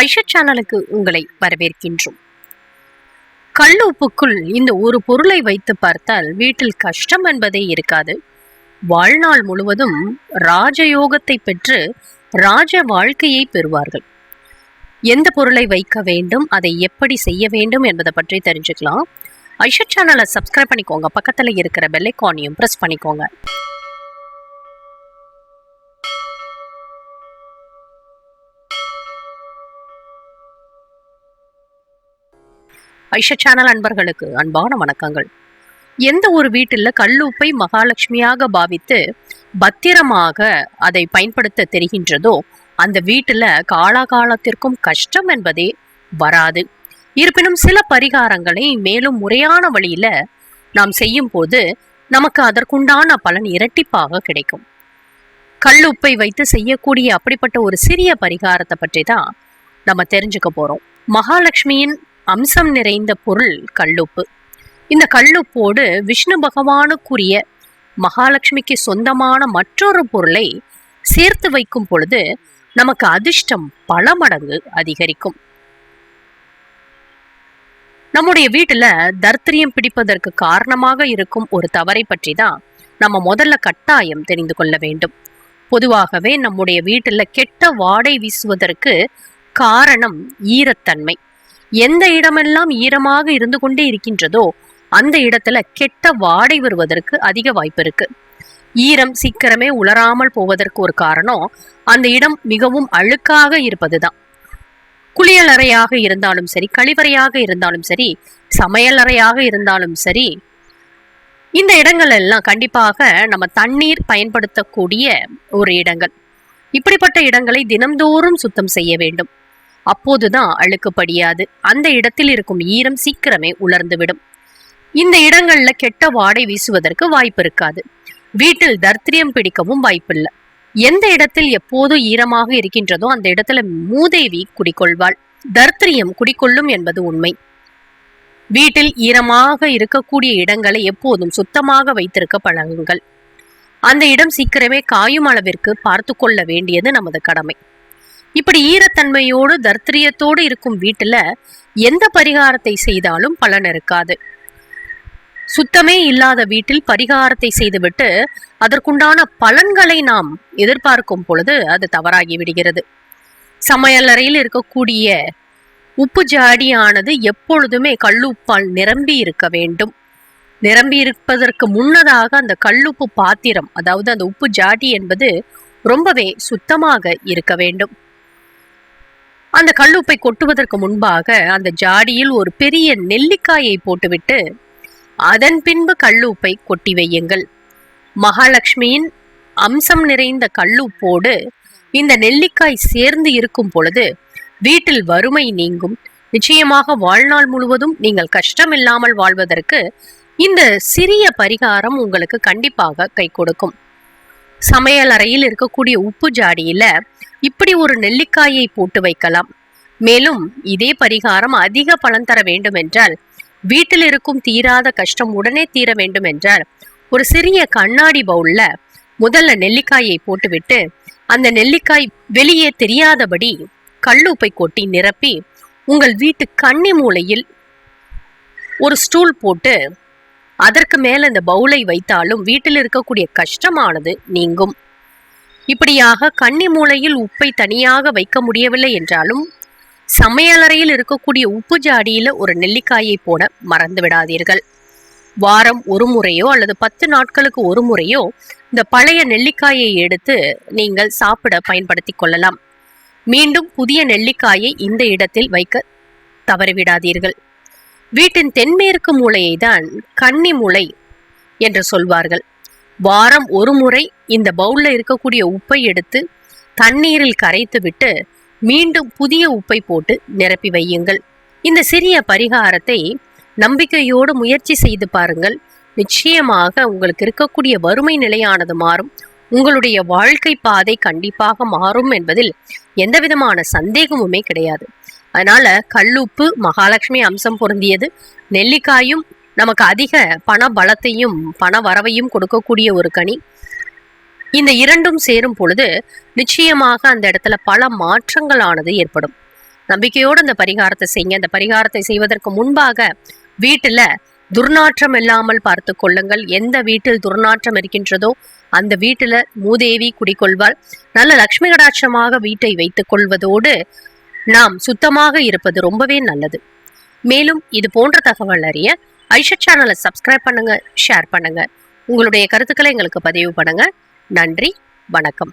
ஐஷா சேனலுக்கு உங்களை வரவேற்கின்றோம். கல் உப்புக்குள் இந்த ஒரு பொருளை வைத்து பார்த்தால் வீட்டில் கஷ்டம் என்பதே இருக்காது. வாழ்நாள் முழுவதும் ராஜயோகத்தை பெற்று ராஜ வாழ்க்கையை பெறுவார்கள். எந்த பொருளை வைக்க வேண்டும் அதை எப்படி செய்ய வேண்டும் என்பதை பற்றி தெரிஞ்சுக்கலாம். ஐஷா சேனலை சப்ஸ்கிரைப் பண்ணிக்கோங்க. பக்கத்தில் இருக்கிற பெல்லைக்கானையும் ப்ரெஸ் பண்ணிக்கோங்க. ஐஷா சேனல் அன்பர்களுக்கு அன்பான வணக்கங்கள். எந்த ஒரு வீட்டில் கல்லுப்பை மகாலட்சுமியாக பாவித்து பத்திரமாக அதை பயன்படுத்த தெரிகின்றதோ அந்த வீட்டில் காலாகாலத்திற்கும் கஷ்டம் என்பதே வராது. இருப்பினும் சில பரிகாரங்களை மேலும் முறையான வழியில நாம் செய்யும் போது நமக்கு அதற்குண்டான பலன் இரட்டிப்பாக கிடைக்கும். கல்லுப்பை வைத்து செய்யக்கூடிய அப்படிப்பட்ட ஒரு சிறிய பரிகாரத்தை பற்றி தான் நம்ம தெரிஞ்சுக்க போறோம். மகாலட்சுமியின் அம்சம் நிறைந்த பொருள் கல்லுப்பு. இந்த கல்லுப்போடு விஷ்ணு பகவானுக்குரிய மகாலட்சுமிக்கு சொந்தமான மற்றொரு பொருளை சேர்த்து வைக்கும் பொழுது நமக்கு அதிர்ஷ்டம் பல மடங்கு அதிகரிக்கும். நம்முடைய வீட்டுல தர்த்திரியம் பிடிப்பதற்கு காரணமாக இருக்கும் ஒரு தவறை பற்றி தான் நம்ம முதல்ல கட்டாயம் தெரிந்து கொள்ள வேண்டும். பொதுவாகவே நம்முடைய வீட்டுல கெட்ட வாடை வீசுவதற்கு காரணம் ஈரத்தன்மை. எந்த இடமெல்லாம் ஈரமாக இருந்து கொண்டே இருக்கின்றதோ அந்த இடத்துல கெட்ட வாடை வருவதற்கு அதிக வாய்ப்பு இருக்கு. ஈரம் சீக்கிரமே உலராமல் போவதற்கு ஒரு காரணம் அந்த இடம் மிகவும் அழுக்காக இருப்பதுதான். குளியலறையாக இருந்தாலும் சரி கழிவறையாக இருந்தாலும் சரி சமையல் அறையாக இருந்தாலும் சரி இந்த இடங்கள் எல்லாம் கண்டிப்பாக நம்ம தண்ணீர் பயன்படுத்தக்கூடிய ஒரு இடங்கள். இப்படிப்பட்ட இடங்களை தினம்தோறும் சுத்தம் செய்ய வேண்டும். அப்போதுதான் அழுக்கு படியாது. அந்த இடத்தில் இருக்கும் ஈரம் சீக்கிரமே உலர்ந்துவிடும். இந்த இடங்கள்ல கெட்ட வாடை வீசுவதற்கு வாய்ப்பு இருக்காது. வீட்டில் தர்த்திரியம் பிடிக்கவும் வாய்ப்பில்லை. எந்த இடத்தில் எப்போதும் ஈரமாக இருக்கின்றதோ அந்த இடத்துல மூதேவி குடிக்கொள்வாள் தர்த்திரியம் குடிக்கொள்ளும் என்பது உண்மை. வீட்டில் ஈரமாக இருக்கக்கூடிய இடங்களை எப்போதும் சுத்தமாக வைத்திருக்க பழகுங்கள். அந்த இடம் சீக்கிரமே காயும் அளவிற்கு பார்த்து கொள்ள வேண்டியது நமது கடமை. இப்படி ஈரத்தன்மையோடு தர்த்திரியத்தோடு இருக்கும் வீட்டுல எந்த பரிகாரத்தை செய்தாலும் பலன் இருக்காது. சுத்தமே இல்லாத வீட்டில் பரிகாரத்தை செய்துவிட்டு அதற்குண்டான பலன்களை நாம் எதிர்பார்க்கும் பொழுது அது தவறாகி விடுகிறது. சமையலறையில் இருக்கக்கூடிய உப்பு ஜாடியானது எப்பொழுதுமே கல்லுப்பால் நிரம்பி இருக்க வேண்டும். நிரம்பி இருப்பதற்கு முன்னதாக அந்த கல்லுப்பு பாத்திரம் அதாவது அந்த உப்பு ஜாடி என்பது ரொம்பவே சுத்தமாக இருக்க வேண்டும். அந்த கல்லுப்பை கொட்டுவதற்கு முன்பாக அந்த ஜாடியில் ஒரு பெரிய நெல்லிக்காயை போட்டுவிட்டு அதன் பின்பு கல்லுப்பை கொட்டி வையுங்கள். மகாலட்சுமியின் அம்சம் நிறைந்த கல்லுப்போடு இந்த நெல்லிக்காய் சேர்ந்து இருக்கும் பொழுது வீட்டில் வறுமை நீங்கும். நிச்சயமாக வாழ்நாள் முழுவதும் நீங்கள் கஷ்டம் இல்லாமல் வாழ்வதற்கு இந்த சிறிய பரிகாரம் உங்களுக்கு கண்டிப்பாக கை கொடுக்கும். சமையல் அறையில் இருக்கக்கூடிய உப்பு ஜாடியில இப்படி ஒரு நெல்லிக்காயை போட்டு வைக்கலாம். மேலும் இதே பரிகாரம் அதிக பலன் தர வேண்டும் என்றால் வீட்டில் இருக்கும் தீராத கஷ்டம் உடனே தீர வேண்டும் என்றால் ஒரு சிறிய கண்ணாடி பவுல்ல முதல்ல நெல்லிக்காயை போட்டுவிட்டு அந்த நெல்லிக்காய் வெளியே தெரியாதபடி கல்லுப்பை கொட்டி நிரப்பி உங்கள் வீட்டு கன்னி மூலையில் ஒரு ஸ்டூல் போட்டு அதற்கு மேல அந்த பவுலை வைத்தாலும் வீட்டில் இருக்கக்கூடிய கஷ்டமானது நீங்கும். இப்படியாக கன்னி மூலையில் உப்பை தனியாக வைக்க முடியவில்லை என்றாலும் சமையலறையில் இருக்கக்கூடிய உப்பு ஜாடியில ஒரு நெல்லிக்காயை போட மறந்து விடாதீர்கள். வாரம் ஒரு முறையோ அல்லது பத்து நாட்களுக்கு ஒரு முறையோ இந்த பழைய நெல்லிக்காயை எடுத்து நீங்கள் சாப்பிட பயன்படுத்தி கொள்ளலாம். மீண்டும் புதிய நெல்லிக்காயை இந்த இடத்தில் வைக்க தவறிவிடாதீர்கள். வீட்டின் தென்மேற்கு மூலையை தான் கன்னி மூளை என்று சொல்வார்கள். வாரம் ஒரு முறை இந்த பவுலில் இருக்கக்கூடிய உப்பை எடுத்து தண்ணீரில் கரைத்து விட்டு மீண்டும் புதிய உப்பை போட்டு நிரப்பி வையுங்கள். இந்த சிறிய பரிகாரத்தை நம்பிக்கையோடு முயற்சி செய்து பாருங்கள். நிச்சயமாக உங்களுக்கு இருக்கக்கூடிய வறுமை நிலையானது மாறும். உங்களுடைய வாழ்க்கை பாதை கண்டிப்பாக மாறும் என்பதில் எந்த விதமான சந்தேகமுமே கிடையாது. அதனால கல்லுப்பு மகாலட்சுமி அம்சம் பொருந்தியது. நெல்லிக்காயும் நமக்கு அதிக பண பலத்தையும் பண வரவையும் கொடுக்கக்கூடிய ஒரு கனி. இந்த இரண்டும் சேரும் பொழுது நிச்சயமாக அந்த இடத்துல பல மாற்றங்களானது ஏற்படும். நம்பிக்கையோடு அந்த பரிகாரத்தை செய்யுங்க. அந்த பரிகாரத்தை செய்வதற்கு முன்பாக வீட்டுல துர்நாற்றம் இல்லாமல் பார்த்து கொள்ளுங்கள். எந்த வீட்டில் துர்நாற்றம் இருக்கின்றதோ அந்த வீட்டுல மூதேவி குடிக்கொள்வாள் நல்ல லக்ஷ்மி கடாட்சமாக வீட்டை வைத்துக் கொள்வதோடு நாம் சுத்தமாக இருப்பது ரொம்பவே நல்லது. மேலும் இது போன்ற தகவல் அறிய ஐஷா சேனலை சப்ஸ்கிரைப் பண்ணுங்க ஷேர் பண்ணுங்க. உங்களுடைய கருத்துக்களை எங்களுக்கு பதிவு பண்ணுங்க. நன்றி வணக்கம்.